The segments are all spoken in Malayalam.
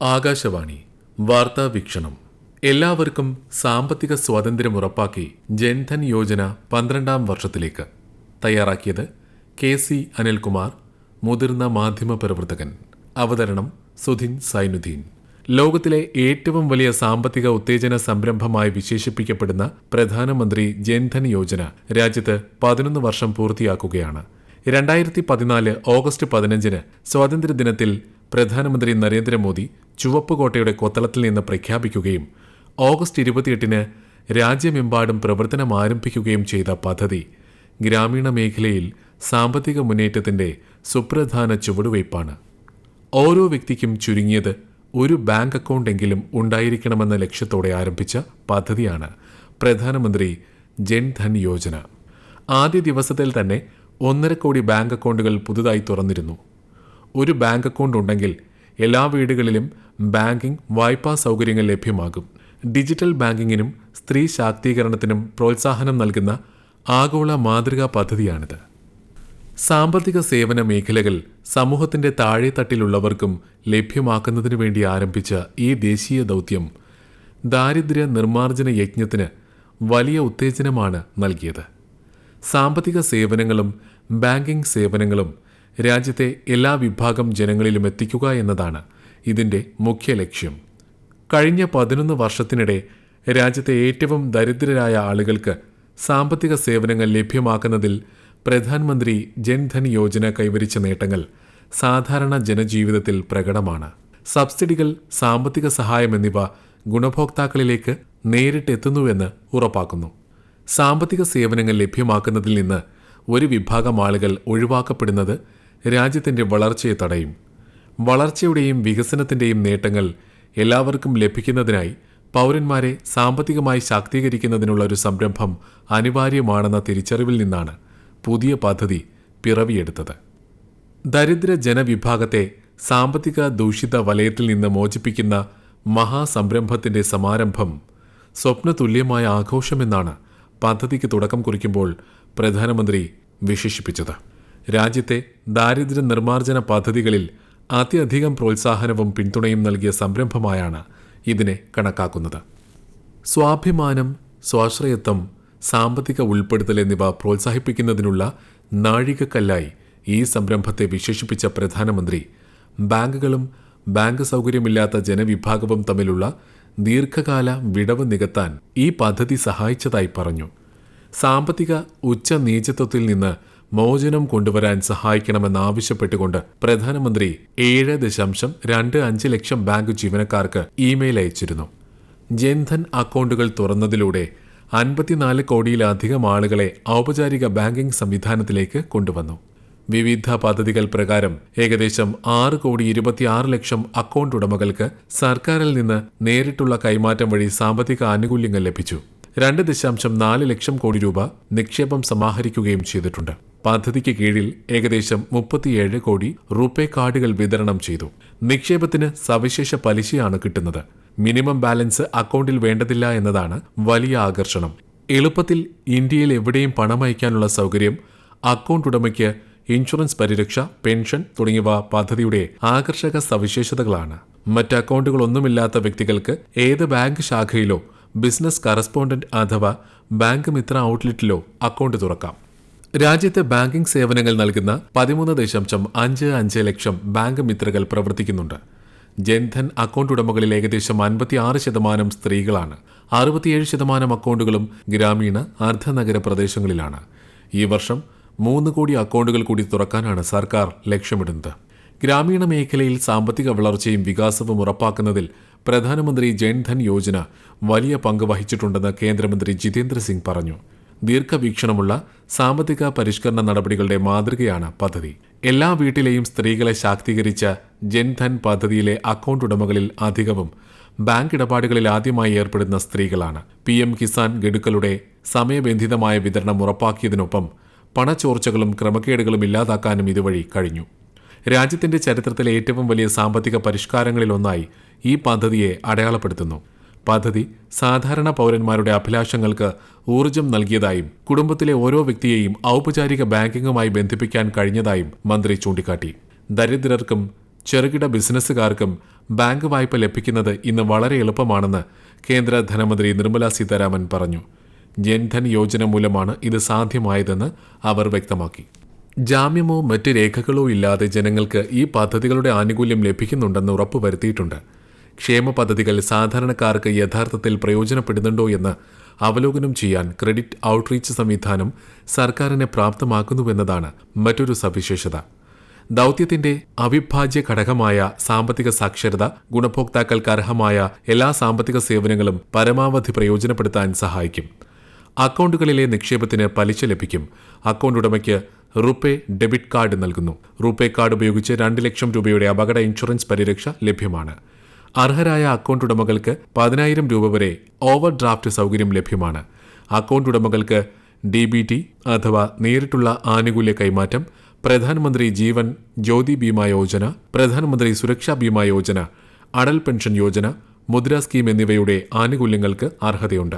ആകാശവാണി വാർത്താ വീക്ഷണം. എല്ലാവർക്കും സാമ്പത്തിക സ്വാതന്ത്ര്യം ഉറപ്പാക്കി ജൻധൻ യോജന പന്ത്രണ്ടാം വർഷത്തിലേക്ക്. തയ്യാറാക്കിയത് കെ സി അനിൽകുമാർ മുതിർന്ന മാധ്യമ പ്രവർത്തകൻ. അവതരണം സുധിൻ സൈനുദ്ദീൻ. ലോകത്തിലെ ഏറ്റവും വലിയ സാമ്പത്തിക ഉത്തേജന സംരംഭമായി വിശേഷിപ്പിക്കപ്പെടുന്ന പ്രധാനമന്ത്രി ജൻധൻ യോജന രാജ്യത്ത് പതിനൊന്ന് വർഷം പൂർത്തിയാക്കുകയാണ്. രണ്ടായിരത്തി പതിനാല് ഓഗസ്റ്റ് പതിനഞ്ചിന് സ്വാതന്ത്ര്യദിനത്തിൽ പ്രധാനമന്ത്രി നരേന്ദ്രമോദി ചുവപ്പുകോട്ടയുടെ കൊത്തളത്തിൽ നിന്ന് പ്രഖ്യാപിക്കുകയും ഓഗസ്റ്റ് ഇരുപത്തിയെട്ടിന് രാജ്യമെമ്പാടും പ്രവർത്തനം ആരംഭിക്കുകയും ചെയ്ത പദ്ധതി ഗ്രാമീണ മേഖലയിൽ സാമ്പത്തിക മുന്നേറ്റത്തിന്റെ സുപ്രധാന ചുവടുവയ്പ്പാണ്. ഓരോ വ്യക്തിക്കും ചുരുങ്ങിയത് ഒരു ബാങ്ക് അക്കൗണ്ട് അക്കൗണ്ടെങ്കിലും ഉണ്ടായിരിക്കണമെന്ന ലക്ഷ്യത്തോടെ ആരംഭിച്ച പദ്ധതിയാണ് പ്രധാനമന്ത്രി ജൻധൻ യോജന. ആദ്യ ദിവസത്തിൽ തന്നെ ഒന്നര കോടി ബാങ്ക് അക്കൗണ്ടുകൾ പുതുതായി തുറന്നിരുന്നു. ഒരു ബാങ്ക് അക്കൗണ്ട് ഉണ്ടെങ്കിൽ എല്ലാ വീടുകളിലും ബാങ്കിംഗ് വായ്പാ സൗകര്യങ്ങൾ ലഭ്യമാകും. ഡിജിറ്റൽ ബാങ്കിങ്ങിനും സ്ത്രീ ശാക്തീകരണത്തിനും പ്രോത്സാഹനം നൽകുന്ന ആഗോള മാതൃകാ പദ്ധതിയാണിത്. സാമ്പത്തിക സേവന മേഖലകൾ സമൂഹത്തിന്റെ താഴെത്തട്ടിലുള്ളവർക്കും ലഭ്യമാക്കുന്നതിനു വേണ്ടി ആരംഭിച്ച ഈ ദേശീയ ദൗത്യം ദാരിദ്ര്യ നിർമ്മാർജന യജ്ഞത്തിന് വലിയ ഉത്തേജനമാണ് നൽകിയത്. സാമ്പത്തിക സേവനങ്ങളും ബാങ്കിംഗ് സേവനങ്ങളും രാജ്യത്തെ എല്ലാ വിഭാഗം ജനങ്ങളിലും എത്തിക്കുക എന്നതാണ് ഇതിന്റെ മുഖ്യ ലക്ഷ്യം. കഴിഞ്ഞ പതിനൊന്ന് വർഷത്തിനിടെ രാജ്യത്തെ ഏറ്റവും ദരിദ്രരായ ആളുകൾക്ക് സാമ്പത്തിക സേവനങ്ങൾ ലഭ്യമാക്കുന്നതിൽ പ്രധാനമന്ത്രി ജൻധൻ യോജന കൈവരിച്ച നേട്ടങ്ങൾ സാധാരണ ജനജീവിതത്തിൽ പ്രകടമാണ്. സബ്സിഡികൾ സാമ്പത്തിക സഹായം എന്നിവ ഗുണഭോക്താക്കളിലേക്ക് നേരിട്ടെത്തുന്നുവെന്ന് ഉറപ്പാക്കുന്നു. സാമ്പത്തിക സേവനങ്ങൾ ലഭ്യമാക്കുന്നതിൽ നിന്ന് ഒരു വിഭാഗം ആളുകൾ ഒഴിവാക്കപ്പെടുന്നത് രാജ്യത്തിന്റെ വളർച്ചയെ തടയും. വളർച്ചയുടെയും വികസനത്തിന്റെയും നേട്ടങ്ങൾ എല്ലാവർക്കും ലഭിക്കുന്നതിനായി പൗരന്മാരെ സാമ്പത്തികമായി ശാക്തീകരിക്കുന്നതിനുള്ള ഒരു സംരംഭം അനിവാര്യമാണെന്ന തിരിച്ചറിവിൽ നിന്നാണ് പുതിയ പദ്ധതി പിറവിയെടുത്തത്. ദരിദ്ര ജനവിഭാഗത്തെ സാമ്പത്തിക ദൂഷിത വലയത്തിൽ നിന്ന് മോചിപ്പിക്കുന്ന മഹാസംരംഭത്തിന്റെ സമാരംഭം സ്വപ്നതുല്യമായ ആഘോഷമെന്നാണ് പദ്ധതിക്ക് തുടക്കം കുറിക്കുമ്പോൾ പ്രധാനമന്ത്രി വിശേഷിപ്പിച്ചത്. രാജ്യത്തെ ദാരിദ്ര്യ നിർമ്മാർജന പദ്ധതികളിൽ അത്യധികം പ്രോത്സാഹനവും പിന്തുണയും നൽകിയ സംരംഭമായാണ് ഇതിനെ കണക്കാക്കുന്നത്. സ്വാഭിമാനം സ്വാശ്രയത്വം സാമ്പത്തിക ഉൾപ്പെടുത്തൽ എന്നിവ പ്രോത്സാഹിപ്പിക്കുന്നതിനുള്ള നാഴികക്കല്ലായി ഈ സംരംഭത്തെ വിശേഷിപ്പിച്ച പ്രധാനമന്ത്രി ബാങ്കുകളും ബാങ്ക് സൗകര്യമില്ലാത്ത ജനവിഭാഗവും തമ്മിലുള്ള ദീർഘകാല വിടവ് നികത്താൻ ഈ പദ്ധതി സഹായിച്ചതായി പറഞ്ഞു. സാമ്പത്തിക ഉച്ച നീചത്വത്തിൽ നിന്ന് മോചനം കൊണ്ടുവരാൻ സഹായിക്കണമെന്നാവശ്യപ്പെട്ടുകൊണ്ട് പ്രധാനമന്ത്രി ഏഴ് ദശാംശം രണ്ട് അഞ്ച് ലക്ഷം ബാങ്ക് ജീവനക്കാർക്ക് ഇമെയിൽ അയച്ചിരുന്നു. ജൻധൻ അക്കൗണ്ടുകൾ തുറന്നതിലൂടെ അൻപത്തിനാല് കോടിയിലധികം ആളുകളെ ഔപചാരിക ബാങ്കിംഗ് സംവിധാനത്തിലേക്ക് കൊണ്ടുവന്നു. വിവിധ പദ്ധതികൾ പ്രകാരം ഏകദേശം ആറ് കോടി ഇരുപത്തിയാറ് ലക്ഷം അക്കൗണ്ട് ഉടമകൾക്ക് സർക്കാരിൽ നിന്ന് നേരിട്ടുള്ള കൈമാറ്റം വഴി സാമ്പത്തിക ആനുകൂല്യങ്ങൾ ലഭിച്ചു. രണ്ട് ദശാംശം നാല് ലക്ഷം കോടി രൂപ നിക്ഷേപം സമാഹരിക്കുകയും ചെയ്തിട്ടുണ്ട്. പദ്ധതിക്ക് കീഴിൽ ഏകദേശം മുപ്പത്തിയേഴ് കോടി റുപേ കാർഡുകൾ വിതരണം ചെയ്തു. നിക്ഷേപത്തിന് സവിശേഷ പലിശയാണ് കിട്ടുന്നത്. മിനിമം ബാലൻസ് അക്കൗണ്ടിൽ വേണ്ടതില്ല എന്നതാണ് വലിയ ആകർഷണം. എളുപ്പത്തിൽ ഇന്ത്യയിൽ എവിടെയും പണം അയക്കാനുള്ള സൗകര്യം അക്കൗണ്ട് ഉടമയ്ക്ക് ഇൻഷുറൻസ് പരിരക്ഷ പെൻഷൻ തുടങ്ങിയവ പദ്ധതിയുടെ ആകർഷക സവിശേഷതകളാണ്. മറ്റ് അക്കൗണ്ടുകളൊന്നുമില്ലാത്ത വ്യക്തികൾക്ക് ഏത് ബാങ്ക് ശാഖയിലോ ബിസിനസ് കറസ്പോണ്ടന്റ് അഥവാ ബാങ്ക് മിത്ര ഔട്ട്ലെറ്റിലോ അക്കൗണ്ട് തുറക്കാം. രാജ്യത്തെ ബാങ്കിംഗ് സേവനങ്ങൾ നൽകുന്ന പതിമൂന്ന് ദശാംശം അഞ്ച് അഞ്ച് ലക്ഷം ബാങ്ക് മിത്രകൾ പ്രവർത്തിക്കുന്നുണ്ട്. ജൻധൻ അക്കൗണ്ട് ഉടമകളിൽ ഏകദേശം അൻപത്തിയാറ് ശതമാനം സ്ത്രീകളാണ്. അറുപത്തിയേഴ് ശതമാനം അക്കൗണ്ടുകളും ഗ്രാമീണ അർദ്ധനഗര പ്രദേശങ്ങളിലാണ്. ഈ വർഷം മൂന്ന് കോടി അക്കൗണ്ടുകൾ കൂടി തുറക്കാനാണ് സർക്കാർ ലക്ഷ്യമിടുന്നത്. ഗ്രാമീണ മേഖലയിൽ സാമ്പത്തിക വളർച്ചയും വികാസവും ഉറപ്പാക്കുന്നതിൽ പ്രധാനമന്ത്രി ജൻധൻ യോജന വലിയ പങ്ക് വഹിച്ചിട്ടുണ്ടെന്ന് കേന്ദ്രമന്ത്രി ജിതേന്ദ്ര സിംഗ് പറഞ്ഞു. ദീർഘവീക്ഷണമുള്ള സാമ്പത്തിക പരിഷ്കരണ നടപടികളുടെ മാതൃകയാണ് പദ്ധതി. എല്ലാ വീട്ടിലെയും സ്ത്രീകളെ ശാക്തീകരിച്ച ജൻധൻ പദ്ധതിയിലെ അക്കൗണ്ട് ഉടമകളിൽ അധികവും ബാങ്ക് ഇടപാടുകളിൽ ആദ്യമായി ഏർപ്പെടുന്ന സ്ത്രീകളാണ്. പി എം കിസാൻ ഗഡുക്കളുടെ സമയബന്ധിതമായ വിതരണം ഉറപ്പാക്കിയതിനൊപ്പം പണച്ചോർച്ചകളും ക്രമക്കേടുകളും ഇല്ലാതാക്കാനും ഇതുവഴി കഴിഞ്ഞു. രാജ്യത്തിന്റെ ചരിത്രത്തിലെ ഏറ്റവും വലിയ സാമ്പത്തിക പരിഷ്കാരങ്ങളിലൊന്നായി ഈ പദ്ധതിയെ അടയാളപ്പെടുത്തുന്നു. പദ്ധതി സാധാരണ പൗരന്മാരുടെ അഭിലാഷങ്ങൾക്ക് ഊർജം നൽകിയതായും കുടുംബത്തിലെ ഓരോ വ്യക്തിയെയും ഔപചാരിക ബാങ്കിങ്ങുമായി ബന്ധിപ്പിക്കാൻ കഴിഞ്ഞതായും മന്ത്രി ചൂണ്ടിക്കാട്ടി. ദരിദ്രർക്കും ചെറുകിട ബിസിനസ്സുകാർക്കും ബാങ്ക് വായ്പ ലഭിക്കുന്നത് ഇന്ന് വളരെ എളുപ്പമാണെന്ന് കേന്ദ്ര ധനമന്ത്രി നിർമ്മല സീതാരാമൻ പറഞ്ഞു. ജൻധൻ യോജന മൂലമാണ് ഇത് സാധ്യമായതെന്ന് അവർ വ്യക്തമാക്കി. ജാമ്യമോ മറ്റ് രേഖകളോ ഇല്ലാതെ ജനങ്ങൾക്ക് ഈ പദ്ധതികളുടെ ആനുകൂല്യം ലഭിക്കുന്നുണ്ടെന്ന് ഉറപ്പുവരുത്തിയിട്ടുണ്ട്. ക്ഷേമ പദ്ധതികൾ സാധാരണക്കാർക്ക് യഥാർത്ഥത്തിൽ പ്രയോജനപ്പെടുന്നുണ്ടോ എന്ന് അവലോകനം ചെയ്യാൻ ക്രെഡിറ്റ് ഔട്ട്റീച്ച് സംവിധാനം സർക്കാരിനെ പ്രാപ്തമാക്കുന്നുവെന്നതാണ് മറ്റൊരു സവിശേഷത. ദൗത്യത്തിന്റെ അവിഭാജ്യ ഘടകമായ സാമ്പത്തിക സാക്ഷരത ഗുണഭോക്താക്കൾക്ക് അർഹമായ എല്ലാ സാമ്പത്തിക സേവനങ്ങളും പരമാവധി പ്രയോജനപ്പെടുത്താൻ സഹായിക്കും. അക്കൗണ്ടുകളിലെ നിക്ഷേപത്തിന് പലിശ ലഭിക്കും. അക്കൗണ്ട് ഉടമയ്ക്ക് റുപേ ഡെബിറ്റ് കാർഡ് നൽകുന്നു. റുപേ കാർഡ് ഉപയോഗിച്ച് രണ്ട് ലക്ഷം രൂപയുടെ അപകട ഇൻഷുറൻസ് പരിരക്ഷ ലഭ്യമാണ്. അർഹരായ അക്കൗണ്ട് ഉടമകൾക്ക് പതിനായിരം രൂപ വരെ ഓവർ ഡ്രാഫ്റ്റ് സൗകര്യം ലഭ്യമാണ്. അക്കൗണ്ട് ഉടമകൾക്ക് ഡി ബി ടി അഥവാ നേരിട്ടുള്ള ആനുകൂല്യ കൈമാറ്റം പ്രധാനമന്ത്രി ജീവൻ ജ്യോതി ബീമ യോജന പ്രധാനമന്ത്രി സുരക്ഷാ ബീമ യോജന അടൽ പെൻഷൻ യോജന മുദ്ര സ്കീം എന്നിവയുടെ ആനുകൂല്യങ്ങൾക്ക് അർഹതയുണ്ട്.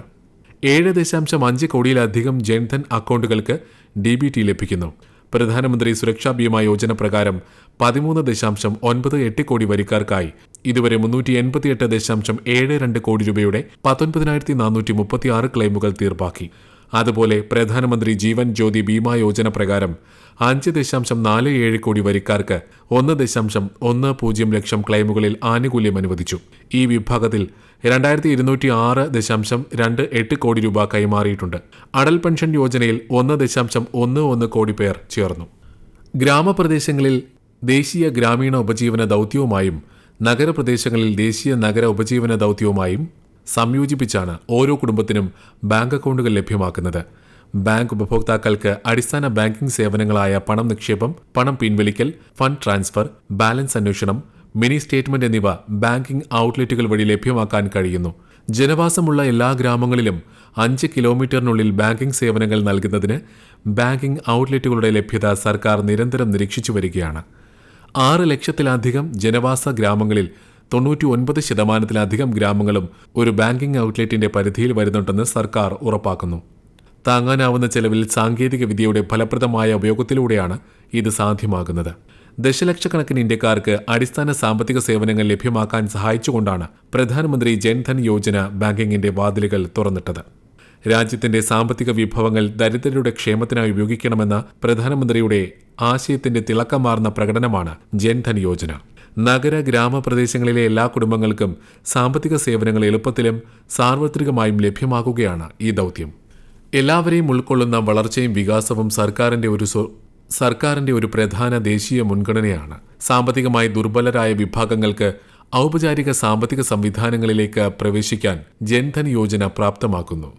ഏഴ് ദശാംശം അഞ്ച് കോടിയിലധികം ജൻധൻ അക്കൗണ്ടുകൾക്ക് ഡി ബി ടി ലഭിക്കുന്നു. പ്രധാനമന്ത്രി സുരക്ഷാ ബീമ യോജന പ്രകാരം പതിമൂന്ന് ദശാംശം ഒൻപത് എട്ട് കോടി വരിക്കാർക്കായി ഇതുവരെ മുന്നൂറ്റി എൺപത്തിയെട്ട് ദശാംശം ഏഴ് രണ്ട് കോടി രൂപയുടെ പത്തൊൻപതിനായിരത്തി നാനൂറ്റി മുപ്പത്തിയാറ് ക്ലെയിമുകൾ തീർപ്പാക്കി. അതുപോലെ പ്രധാനമന്ത്രി ജീവൻ ജ്യോതി ബീമാ യോജന പ്രകാരം അഞ്ച് ദശാംശം നാല് ഏഴ് കോടി വരിക്കാർക്ക് ഒന്ന് ദശാംശം ഒന്ന് പൂജ്യം ലക്ഷം ക്ലെയിമുകളിൽ ആനുകൂല്യം അനുവദിച്ചു. ഈ വിഭാഗത്തിൽ രണ്ടായിരത്തി ഇരുന്നൂറ്റി ആറ് ദശാംശം രണ്ട് എട്ട് കോടി രൂപ കൈമാറിയിട്ടുണ്ട്. അടൽ പെൻഷൻ യോജനയിൽ ഒന്ന് ദശാംശം ഒന്ന് ഒന്ന് കോടി പേർ ചേർന്നു. ഗ്രാമപ്രദേശങ്ങളിൽ ദേശീയ ഗ്രാമീണ ഉപജീവന ദൗത്യവുമായും നഗരപ്രദേശങ്ങളിൽ ദേശീയ നഗര ഉപജീവന ദൗത്യവുമായും സംയോജിപ്പിച്ചാണ് ഓരോ കുടുംബത്തിനും ബാങ്ക് അക്കൗണ്ടുകൾ ലഭ്യമാക്കുന്നത്. ബാങ്ക് ഉപഭോക്താക്കൾക്ക് അടിസ്ഥാന ബാങ്കിംഗ് സേവനങ്ങളായ പണം നിക്ഷേപം പണം പിൻവലിക്കൽ ഫണ്ട് ട്രാൻസ്ഫർ ബാലൻസ് അന്വേഷണം മിനി സ്റ്റേറ്റ്മെന്റ് എന്നിവ ബാങ്കിംഗ് ഔട്ട്ലെറ്റുകൾ വഴി ലഭ്യമാക്കാൻ കഴിയുന്നു. ജനവാസമുള്ള എല്ലാ ഗ്രാമങ്ങളിലും അഞ്ച് കിലോമീറ്ററിനുള്ളിൽ ബാങ്കിംഗ് സേവനങ്ങൾ നൽകുന്നതിന് ബാങ്കിംഗ് ഔട്ട്ലെറ്റുകളുടെ ലഭ്യത സർക്കാർ നിരന്തരം നിരീക്ഷിച്ചു വരികയാണ്. ആറ് ലക്ഷത്തിലധികം ജനവാസ ഗ്രാമങ്ങളിൽ തൊണ്ണൂറ്റി ഒൻപത് ശതമാനത്തിലധികം ഗ്രാമങ്ങളും ഒരു ബാങ്കിംഗ് ഔട്ട്ലെറ്റിന്റെ പരിധിയിൽ വരുന്നുണ്ടെന്ന് സർക്കാർ ഉറപ്പാക്കുന്നു. താങ്ങാനാവുന്ന ചെലവിൽ സാങ്കേതിക വിദ്യയുടെ ഫലപ്രദമായ ഉപയോഗത്തിലൂടെയാണ് ഇത് സാധ്യമാകുന്നത്. ദശലക്ഷക്കണക്കിന് ഇന്ത്യക്കാർക്ക് അടിസ്ഥാന സാമ്പത്തിക സേവനങ്ങൾ ലഭ്യമാക്കാൻ സഹായിച്ചുകൊണ്ടാണ് പ്രധാനമന്ത്രി ജൻധൻ യോജന ബാങ്കിങ്ങിന്റെ വാതിലുകൾ തുറന്നിട്ടത്. രാജ്യത്തിന്റെ സാമ്പത്തിക വിഭവങ്ങൾ ദരിദ്രരുടെ ക്ഷേമത്തിനായി ഉപയോഗിക്കണമെന്ന പ്രധാനമന്ത്രിയുടെ ആശയത്തിന്റെ തിളക്കമാർന്ന പ്രകടനമാണ് ജൻധൻ യോജന. നഗര ഗ്രാമപ്രദേശങ്ങളിലെ എല്ലാ കുടുംബങ്ങൾക്കും സാമ്പത്തിക സേവനങ്ങൾ എളുപ്പത്തിലും സാർവത്രികമായും ലഭ്യമാക്കുകയാണ് ഈ ദൗത്യം. എല്ലാവരെയും ഉൾക്കൊള്ളുന്ന വളർച്ചയും വികാസവും സർക്കാരിന്റെ ഒരു സർക്കാരിന്റെ ഒരു പ്രധാന ദേശീയ മുൻഗണനയാണ്. സാമ്പത്തികമായി ദുർബലരായ വിഭാഗങ്ങൾക്ക് ഔപചാരിക സാമ്പത്തിക സംവിധാനങ്ങളിലേക്ക് പ്രവേശിക്കാൻ ജൻധൻ യോജന പ്രാപ്തമാക്കുന്നു.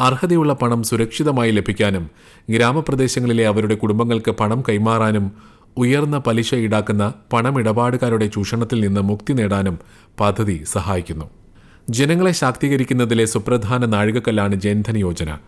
അർഹതയുള്ള പണം സുരക്ഷിതമായി ലഭിക്കാനും ഗ്രാമപ്രദേശങ്ങളിലെ അവരുടെ കുടുംബങ്ങൾക്ക് പണം കൈമാറാനും ഉയർന്ന പലിശ ഈടാക്കുന്ന പണമിടപാടുകാരുടെ ചൂഷണത്തിൽ നിന്ന് മുക്തി നേടാനും പദ്ധതി സഹായിക്കുന്നു. ജനങ്ങളെ ശാക്തീകരിക്കുന്നതിലെ സുപ്രധാന നാഴികക്കല്ലാണ് ജൻധൻ യോജന.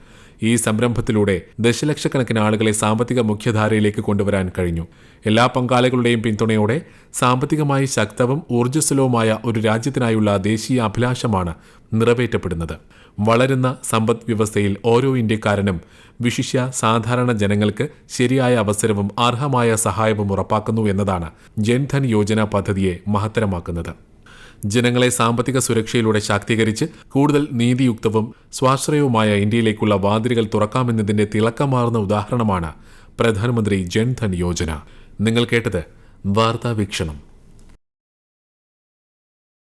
ഈ സംരംഭത്തിലൂടെ ദശലക്ഷക്കണക്കിന് ആളുകളെ സാമ്പത്തിക മുഖ്യധാരയിലേക്ക് കൊണ്ടുവരാൻ കഴിഞ്ഞു. എല്ലാ പങ്കാളികളുടെയും പിന്തുണയോടെ സാമ്പത്തികമായി ശക്തവും ഊർജസ്വലവുമായ ഒരു രാജ്യത്തിനായുള്ള ദേശീയ അഭിലാഷമാണ് നിറവേറ്റപ്പെടുന്നത്. വളരുന്ന സമ്പദ് വ്യവസ്ഥയിൽ ഓരോ ഇന്ത്യക്കാരനും വിശിഷ്യ സാധാരണ ജനങ്ങൾക്ക് ശരിയായ അവസരവും അർഹമായ സഹായവും ഉറപ്പാക്കുന്നു എന്നതാണ് ജൻധൻ യോജന പദ്ധതിയെ മഹത്തരമാക്കുന്നത്. ജനങ്ങളെ സാമ്പത്തിക സുരക്ഷയിലൂടെ ശാക്തീകരിച്ച് കൂടുതൽ നീതിയുക്തവും സ്വാശ്രയവുമായ ഇന്ത്യയിലേക്കുള്ള വാതിലുകൾ തുറക്കാമെന്നതിന്റെ തിളക്കമാർന്ന ഉദാഹരണമാണ് പ്രധാനമന്ത്രി ജൻധൻ യോജന. നിങ്ങൾ കേട്ടത് വാർത്താ വീക്ഷണം.